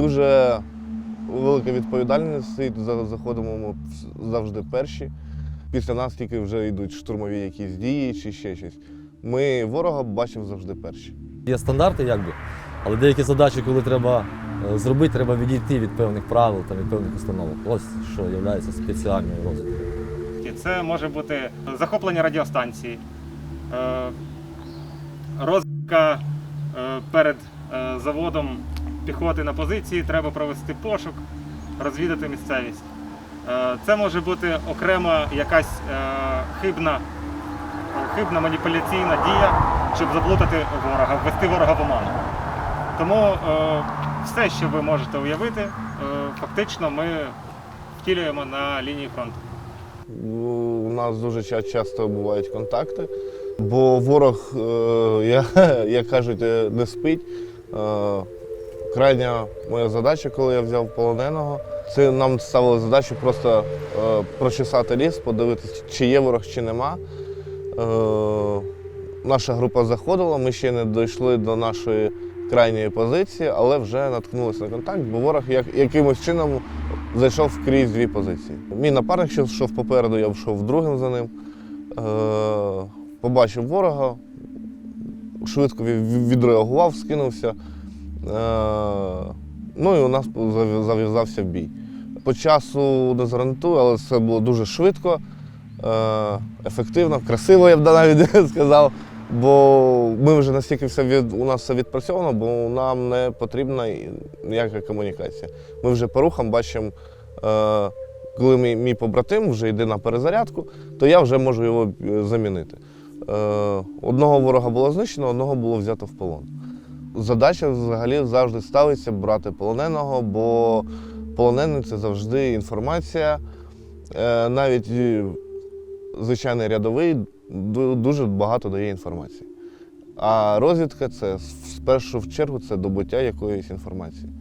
Дуже велика відповідальність стоїть. Заходимо ми завжди перші. Після нас тільки вже йдуть штурмові якісь дії чи ще щось. Ми ворога бачимо завжди перші. Є стандарти, якби, але деякі задачі, коли треба е, зробити, треба відійти від певних правил та від певних установок. Ось що є спеціальною розвідкою. Це може бути захоплення радіостанції, е, розвідка е, перед заводом піхоти на позиції, треба провести пошук, розвідати місцевість. Е, Це може бути окрема якась е, хибна, хибна маніпуляційна дія, щоб заплутати ворога, ввести ворога в оману. Тому е, все, що ви можете уявити, фактично ми втілюємо на лінії фронту. У нас дуже часто бувають контакти, бо ворог, як кажуть, не спить. Крайня моя задача, коли я взяв полоненого, це нам ставили задачу просто е, прочесати ліс, подивитися, чи є ворог, чи нема. Е, Наша група заходила, ми ще не дійшли до нашої крайньої позиції, але вже наткнулися на контакт, бо ворог як, якимось чином зайшов крізь дві позиції. Мій напарник ще йшов попереду, я йшов другим за ним. Е, побачив ворога, швидко відреагував, скинувся. Е, ну і у нас зав'я- зав'язався бій. По часу не зарантую, але це було дуже швидко, е, ефективно, красиво, я б навіть сказав. Бо ми вже настільки все від, у нас все відпрацьовано, бо нам не потрібна ніяка комунікація. Ми вже по рухам бачимо, е, коли мій, мій побратим вже йде на перезарядку, то я вже можу його замінити. Одного ворога було знищено, одного було взято в полон. Задача взагалі завжди ставиться брати полоненого, бо полонений це завжди інформація. Е, навіть е, звичайний рядовий дуже багато дає інформації. А розвідка це в першу чергу це добуття якоїсь інформації.